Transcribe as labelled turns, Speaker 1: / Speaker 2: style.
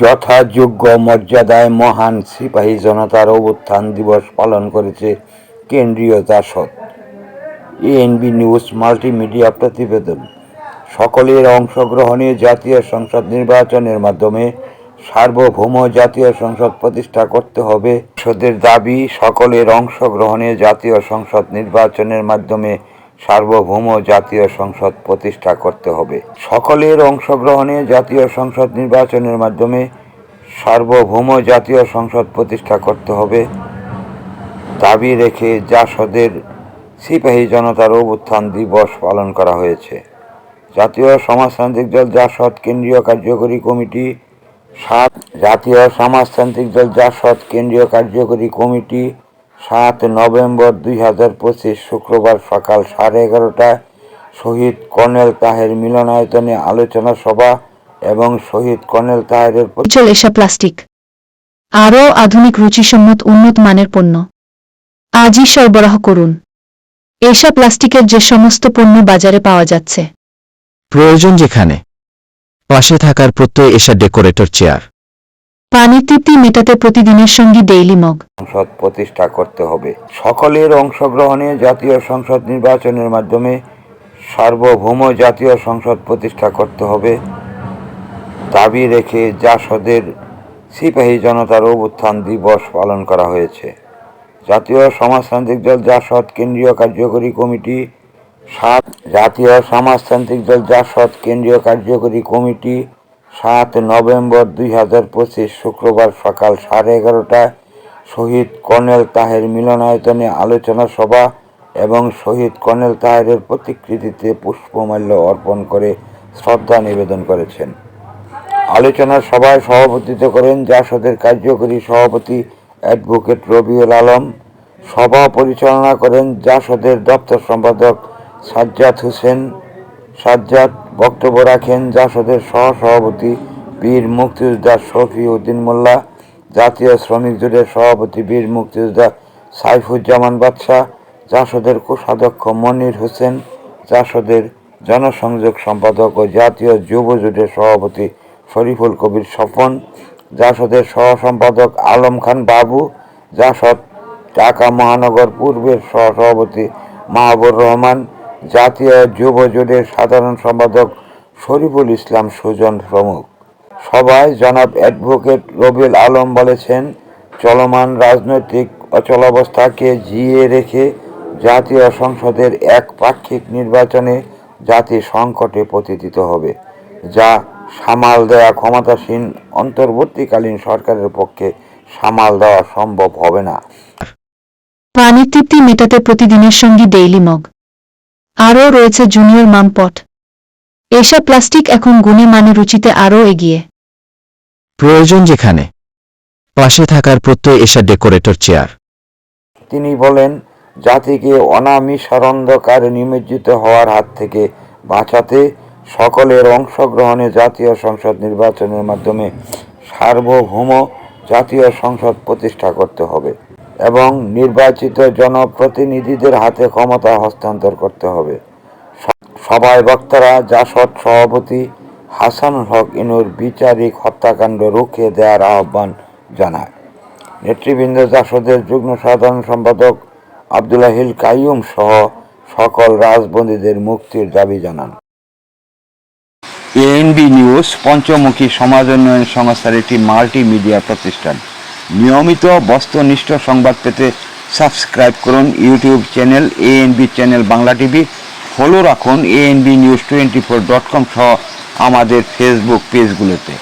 Speaker 1: যথাযোগ্য মর্যাদায় মহান সিপাহী জনতার অভ্যুত্থান দিবস পালন করেছে কেন্দ্রীয় জাসদ। এএনবি নিউজ মাল্টিমিডিয়া প্রতিবেদন। সকলের অংশগ্রহণে জাতীয় সংসদ নির্বাচনের মাধ্যমে সার্বভৌম জাতীয় সংসদ প্রতিষ্ঠা করতে হবে। সংসদের দাবি, সকলের অংশগ্রহণে জাতীয় সংসদ নির্বাচনের মাধ্যমে সার্বভৌম জাতীয় সংসদ প্রতিষ্ঠা করতে হবে। সকলের অংশগ্রহণে জাতীয় সংসদ নির্বাচনের মাধ্যমে সার্বভৌম জাতীয় সংসদ প্রতিষ্ঠা করতে হবে। দাবি রেখে জাসদের সিপাহী জনতার অভ্যুত্থান দিবস পালন করা হয়েছে। জাতীয় সমাজতান্ত্রিক দল জাসদ কেন্দ্রীয় কার্যকরী কমিটি, সাত জাতীয় সমাজতান্ত্রিক দল জাসদ কেন্দ্রীয় কার্যকরী কমিটি সাত নভেম্বর দুই হাজার পঁচিশ শুক্রবার সকাল সাড়ে এগারোটায় শহীদ কর্নেল তাহের মিলনায়তনে আলোচনা সভা এবং শহীদ কর্নেল তাহেরের প্রতি-
Speaker 2: উজ্জ্বল এশা প্লাস্টিক। আরও আধুনিক রুচিসম্মত উন্নত মানের পণ্য। আজই সরবরাহ করুন। এসা প্লাস্টিকের যে সমস্ত পণ্য বাজারে পাওয়া যাচ্ছে।
Speaker 3: প্রয়োজন যেখানে পাশে থাকার প্রত্যয় এসা ডেকোরেটর চেয়ার।
Speaker 2: পানির তৃপ্তি মেটাতে প্রতিদিনের সঙ্গী ডেইলি মগ
Speaker 1: সংসদ প্রতিষ্ঠা করতে হবে। সকলের অংশগ্রহণে জাতীয় সংসদ নির্বাচনের মাধ্যমে সার্বভৌম জাতীয় সংসদ প্রতিষ্ঠা করতে হবে। দাবি রেখে জাসদের সিপাহী জনতার অভ্যুত্থান দিবস পালন করা হয়েছে। জাতীয় সমাজতান্ত্রিক দল জাসদ, কেন্দ্রীয় কার্যকরী কমিটি সাত, জাতীয় সমাজতান্ত্রিক দল জাসদ, কেন্দ্রীয় কার্যকরী কমিটি সাত নভেম্বর দুই হাজার পঁচিশ শুক্রবার সকাল সাড়ে এগারোটায় শহীদ কর্নেল তাহের মিলনায়তনে আলোচনা সভা এবং শহীদ কর্নেল তাহেরের প্রতিকৃতিতে পুষ্পমাল্য অর্পণ করে শ্রদ্ধা নিবেদন করেছেন। আলোচনা সভায় সভাপতিত্ব করেন জাসদের কার্যকরী সভাপতি অ্যাডভোকেট রবিউল আলম। সভা পরিচালনা করেন জাসদের দপ্তর সম্পাদক সাজ্জাদ হোসেন। সাজ্জাদ বক্তব্য রাখেন জাসদের সহ সভাপতি বীর মুক্তিযোদ্ধা শফি উদ্দিন মোল্লা, জাতীয় শ্রমিক জোটের সভাপতি বীর মুক্তিযোদ্ধা সাইফুজ্জামান বাদশাহ, জাসদের কোষাধ্যক্ষ মনির হোসেন, জাসদের জনসংযোগ সম্পাদক ও জাতীয় যুব জোটের সভাপতি শরীফুল কবির স্বপন, জাসদের সহ সম্পাদক আলম খান বাবু, জাসদ ঢাকা মহানগর পূর্বের সহসভাপতি মাহবুর রহমান জাতীয় যুব জোটের সাধারণ সম্পাদক শরীফুল ইসলাম সুজন প্রমুখ। সভায় জনাব অ্যাডভোকেট রবিউল আলম বলেছেন, চলমান রাজনৈতিক অচলাবস্থাকে জিয়ে রেখে জাতীয় সংসদের এক পাক্ষিক নির্বাচনে জাতি সংকটে পতিত হবে, যা সামাল দেওয়া ক্ষমতাসীন অন্তর্বর্তীকালীন সরকারের পক্ষে সামাল দেওয়া সম্ভব হবে না।
Speaker 2: পানির তৃপ্তি মেটাতে প্রতিদিনের সঙ্গী ডেইলি মগ আরও রয়েছে জুনিয়র মামপট এশা প্লাস্টিক এখন গুণে মানে রুচিতে আরও এগিয়ে।
Speaker 3: প্রয়োজন যেখানে পাশে থাকার প্রত্যয় এসা ডেকোরেটর চেয়ার।
Speaker 1: তিনি বলেন জাতিকে অনামিষার অন্ধকারে নিমজ্জিত হওয়ার হাত থেকে বাঁচাতে সকলের অংশগ্রহণে জাতীয় সংসদ নির্বাচনের মাধ্যমে সার্বভৌম জাতীয় সংসদ প্রতিষ্ঠা করতে হবে। এবং নির্বাচিত জনপ্রতিনিধিদের হাতে ক্ষমতা হস্তান্তর করতে হবে। সভায় বক্তারা জাসদ সভাপতি হাসান হক ইনুর বিচারিক হত্যাকাণ্ড রুখে দেওয়ার আহ্বান জানায়। নেতৃবৃন্দ জাসদের যুগ্ম সাধারণ সম্পাদক আবদুল্লাহিল কাইয়ুম সহ সকল রাজবন্দীদের মুক্তির দাবি জানান। এএনবি নিউজ, পঞ্চমুখী সমাজ উন্নয়ন সংস্থার একটি মাল্টিমিডিয়া প্রতিষ্ঠান। নিয়মিত বস্তুনিষ্ঠ সংবাদ পেতে সাবস্ক্রাইব করুন YouTube channel ANB channel Bangla TV. Follow রাখুন ANB news twenty four dot com সহ আমাদের ফেসবুক পেজগুলোতে